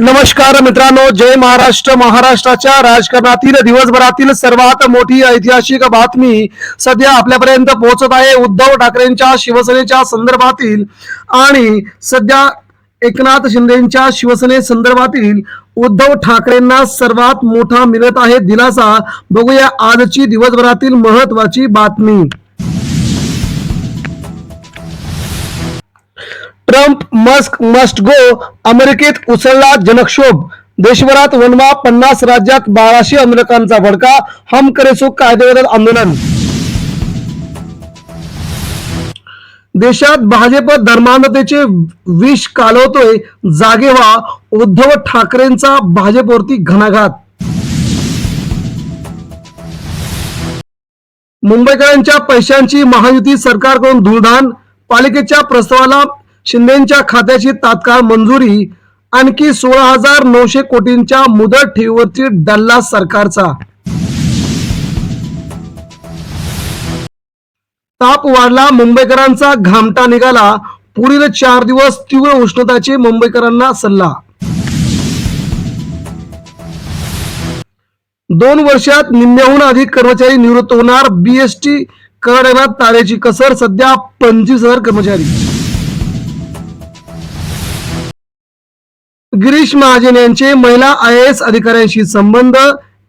नमस्कार मित्रांनो जय महाराष्ट्र. महाराष्ट्राच्या राजकारणातील दिवसभरातील सर्वात मोठी ऐतिहासिक बातमी सध्या आपल्यापर्यंत पोहोचत आहे. उद्धव ठाकरेंच्या शिवसेनेच्या संदर्भातील आणि सध्या एकनाथ शिंदेच्या शिवसेने संदर्भातील उद्धव ठाकरेंना सर्वात मोठा मिळत आहे दिलासा. बघूया आजची दिवसभरातील महत्वाची बातमी. ट्रम्प मस्क मस्ट गो अमेरिकेत उसळला जनक्षोभ. देशभरात वनवा पन्नास राज्यात बाराशे आंदोलकांचा भडका. हम करे सो आंदोलन. देशात भाजप धर्मांधतेचे विष कालवतोय. जागे व्हा. उद्धव ठाकरेंचा भाजपवरती घणाघात. मुंबईकरांच्या पैशांची महायुती सरकारकडून धुळधान. पालिकेच्या प्रस्तावाला शिंदेच्या खात्याची तात्काळ मंजुरी आणखी सोळा हजार नऊशे कोटींच्या मुदत ठेवीवरची डल्ला सरकारचा. ताप वाढला मुंबईकरांचा घामटा निघाला. पुढील चार दिवस तीव्र उष्णताचे मुंबईकरांना सल्ला. दोन वर्षात निम्म्याहून अधिक कर्मचारी निवृत्त होणार. बीएसटी करण्यात तारेची कसर सध्या पंचवीस हजार कर्मचारी. गिरीश महाजन यांचे महिला आय एस अधिकाऱ्यांशी संबंध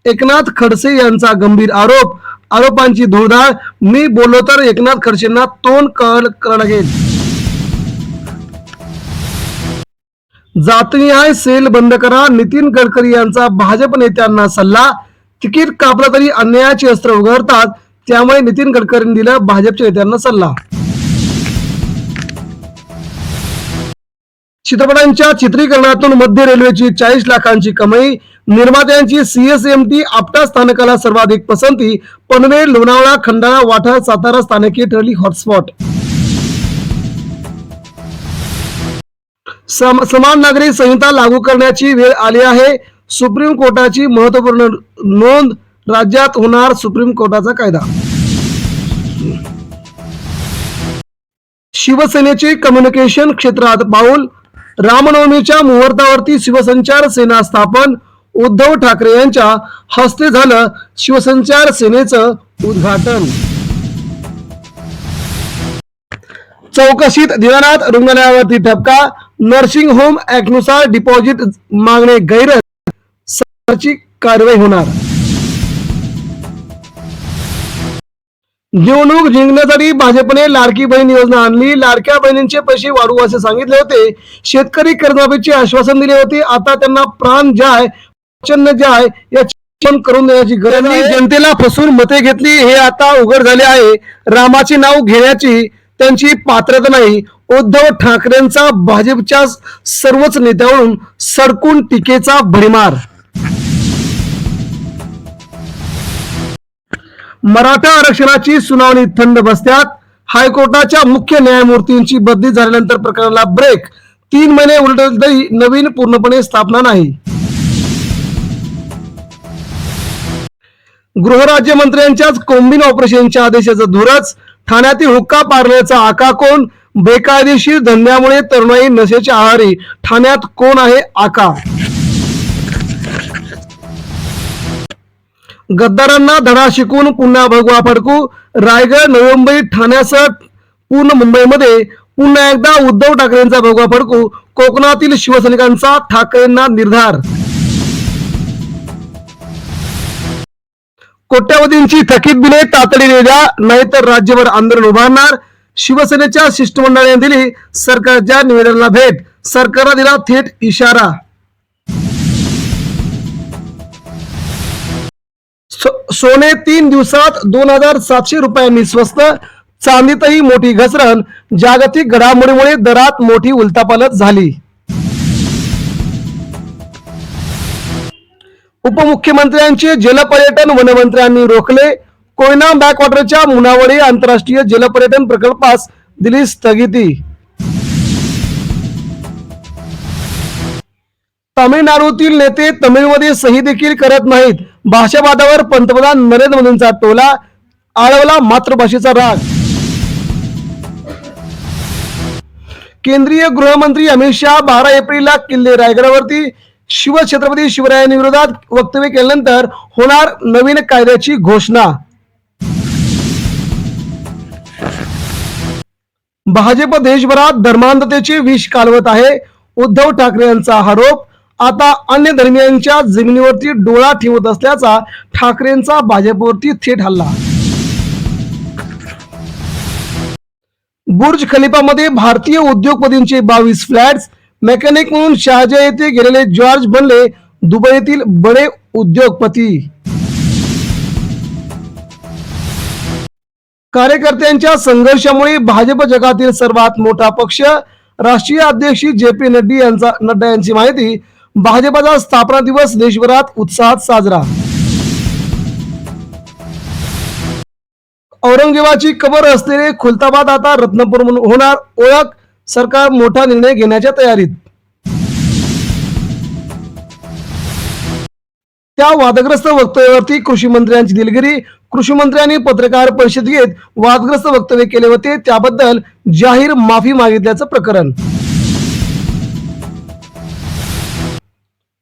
एकनाथ खडसे यांचा गंभीर आरोप. आरोपांची धुळधाळ मी बोललो तर एकनाथ खडसेंना तोंड कळ कळ लागेल जातनिहाय सेल बंद करा नितीन गडकरी यांचा भाजप नेत्यांना सल्ला. तिकीट कापलं तरी अन्यायाची अस्त्र उघडतात त्यामुळे नितीन गडकरींनी दिला भाजपच्या नेत्यांना सल्ला. चित्रपटांच्या चित्रीकरणातून मध्य रेल्वेची चाळीस लाखांची कमाई निर्मात्यांची सीएसएमटी आपटा स्थानकाला सर्वाधिक पसंती पनवेल लोणावळा खंडाळा वाठा सातारा स्थानके ठरली हॉटस्पॉट. सम- समान नागरिक संहिता लागू करण्याची वेळ आली आहे. सुप्रीम कोर्टाची महत्त्वपूर्ण नोंद राज्यात होणार सुप्रीम कोर्टाचा कायदा. शिवसेनेचे कम्युनिकेशन क्षेत्रात पाऊल रामनवमीच्या मुहूर्तावरती शिवसंचार सेना स्थापन उद्धव ठाकरे यांच्या हस्ते झालं शिवसंचार सेनेचं उद्घाटन. चौकशीत दिनानाथ रुग्णालयावरती ठपका नर्सिंग होम ऍक्टनुसार डिपॉझिट मागणे गैर सरची कारवाई होणार. निवडणूक जिंकण्यासाठी भाजपने लाडकी बहीण योजना आणली. लाडक्या बहिणींचे पैसे वाढवू असे सांगितले होते. शेतकरी कर्जमाफीचे आश्वासन दिले होते. आता त्यांना प्राण जाय वचन जाय याची पण करून देण्याची गरज जनतेला फसवून मते घेतली. हे आता उघड झाले आहे. रामाचे नाव घेण्याची त्यांची पात्रता नाही. उद्धव ठाकरेंचा भाजपच्या सर्वच नेत्यावरून सडकून टीकेचा भडीमार. मराठा आरक्षणाची सुनावणी थंड बसत्यात. हायकोर्टाच्या मुख्य न्यायमूर्तींची बदली झाल्यानंतर प्रकरणाला ब्रेक. तीन महिने उलट नवीन पूर्णपणे स्थापना नाही. गृहराज्यमंत्र्यांच्याच कोंबिन ऑपरेशनच्या आदेशाचं धुरच. ठाण्यातील हुक्का पार्लरचा आका कोण? बेकायदेशीर धंद्यामुळे तरुणाई नशेच्या आहारी. ठाण्यात कोण आहे आका? गद्दारांना धडा शिकून पुन्हा भगवा फडकू. रायगड नवी मुंबई ठाण्यासह पूर्ण मुंबईमध्ये पुन्हा एकदा उद्धव ठाकरेंचा भगवा फडकू. कोकणातील शिवसैनिकांचा ठाकरेंना निर्धार. कोट्यावधींची थकीत बिले तातडीने द्या नाहीतर राज्यभर आंदोलन उभारणार. शिवसेनेच्या शिष्टमंडळाने दिली सरकारच्या निवेदनाला भेट. सरकारला दिला थेट इशारा. सोने तीन दिवसात दोन हजार सातशे रुपयांनी स्वस्त चांदीतही मोठी घसरण जागतिक घडामोडीमुळे दरात मोठी उलटापालट झाली. उपमुख्यमंत्र्यांचे जलपर्यटन वनमंत्र्यांनी रोखले. कोयना बॅकवॉटरच्या मुनावळी आंतरराष्ट्रीय जलपर्यटन प्रकल्पास दिली स्थगिती. तामिळनाडूतील नेते तमिळमध्ये सही देखील करत नाहीत. भाषावादावर पंतप्रधान नरेंद्र मोदींचा टोला आळवला मातृभाषेचा राग. केंद्रीय गृहमंत्री अमित शहा बारा एप्रिलला किल्ले रायगडावरती शिवछत्रपती शिवरायांविरोधात वक्तव्य केल्यानंतर होणार नवीन कायद्याची घोषणा. भाजप देशभरात धर्मांधतेचे विष कालवत आहे. उद्धव ठाकरे यांचा आरोप आता अन्य धर्मियांच्या जमिनीवरती डोळा ठेवत असल्याचा ठाकरेंचा भाजपवरती थेट हल्ला. बुर्ज खलिफामध्ये भारतीय उद्योगपतींचे बावीस फ्लॅट्स मेकॅनिक म्हणून शहाजा येथे गेलेले जॉर्ज बनले दुबईतील बडे उद्योगपती. कार्यकर्त्यांच्या संघर्षामुळे भाजप जगातील सर्वात मोठा पक्ष राष्ट्रीय अध्यक्ष जे पी नड्डी यांचा नड्डा यांची माहिती भाजपाचा स्थापना दिवस देशभरात उत्साहात साजरा. औरंगजेबाची कबर असलेले खुलताबाद आता रत्नपूर म्हणून होणार ओळख सरकार मोठा निर्णय घेण्याच्या तयारीत. त्या वादग्रस्त वक्तव्यावरती कृषी मंत्र्यांची दिलगिरी कृषी मंत्र्यांनी पत्रकार परिषद घेत वादग्रस्त वक्तव्य केले होते त्याबद्दल जाहीर माफी मागितल्याचं प्रकरण.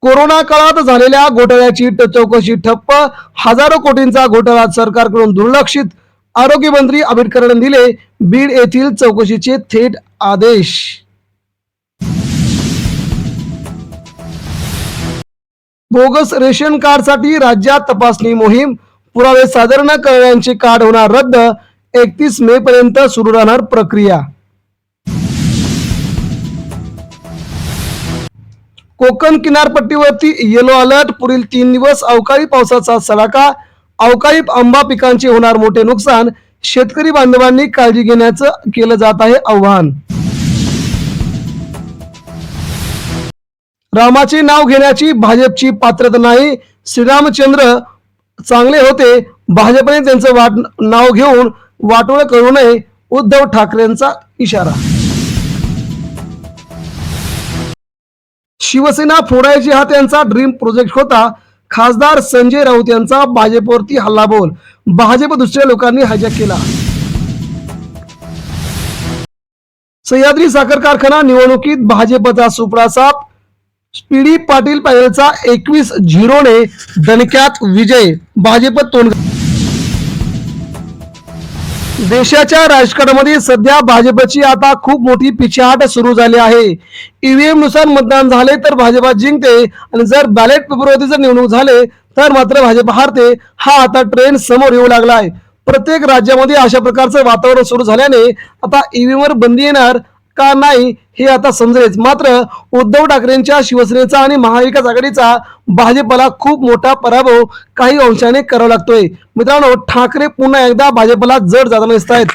कोरोना काळात झालेल्या घोटाळ्याची चौकशी ठप्प. हजारो कोटींचा घोटाळा सरकारकडून दुर्लक्षित. आरोग्यमंत्री आंबेडकरांनी दिले बीड येथील चौकशीचे थेट आदेश. बोगस रेशन कार्डसाठी राज्यात तपासणी मोहीम. पुरावे सादर न करणाऱ्यांचे कार्ड होणार रद्द. एकतीस मे पर्यंत सुरू राहणार प्रक्रिया. कोकण किनारपट्टीवरती येलो अलर्ट पुढील तीन दिवस अवकाळी पावसाचा सलाका अवकाळी आंबा पिकांचे होणार मोठे नुकसान. शेतकरी बांधवांनी काळजी घेण्याचं केलं जात आहे आव्हान. रामाचे नाव घेण्याची भाजपची पात्रता नाही. श्रीरामचंद्र चांगले होते. भाजपने त्यांचं वाट नाव घेऊन वाटोळ करू नये. उद्धव ठाकरेंचा इशारा. शिवसेना फोडायची हा त्यांचा ड्रीम प्रोजेक्ट होता. खासदार संजय राऊत यांचा भाजपवरती हल्लाबोल. भाजप दुसऱ्या लोकांनी हायजॅक केला. सह्याद्री साखर कारखाना निवडणुकीत भाजपचा सुपडा साप. स्पीडी पाटील पॅनलचा एकवीस झिरोने दणक्यात विजय. भाजप तोंड देशाच्या राजकारणामध्ये सध्या भाजपची आता खूप मोठी पिछाट सुरू झाली आहे. ईव्हीएमनुसार मतदान झाले तर भाजपा जिंकते आणि जर बॅलेट पेपरवरती जर निवडणूक झाले तर मात्र भाजप हारते. हा आता ट्रेंड समोर येऊ लागला आहे प्रत्येक राज्यामध्ये अशा प्रकारचं वातावरण सुरू झाल्याने आता ईव्हीएम वर बंदी येणार. का नाही हे आता समजेलच मात्र उद्धव ठाकरेंच्या शिवसेनेचा आणि महाविकास आघाडीचा भाजपला खूप मोठा पराभव काही अंशाने करावा लागतोय. मित्रांनो ठाकरे पुन्हा एकदा भाजपला जड जाताना दिसत आहेत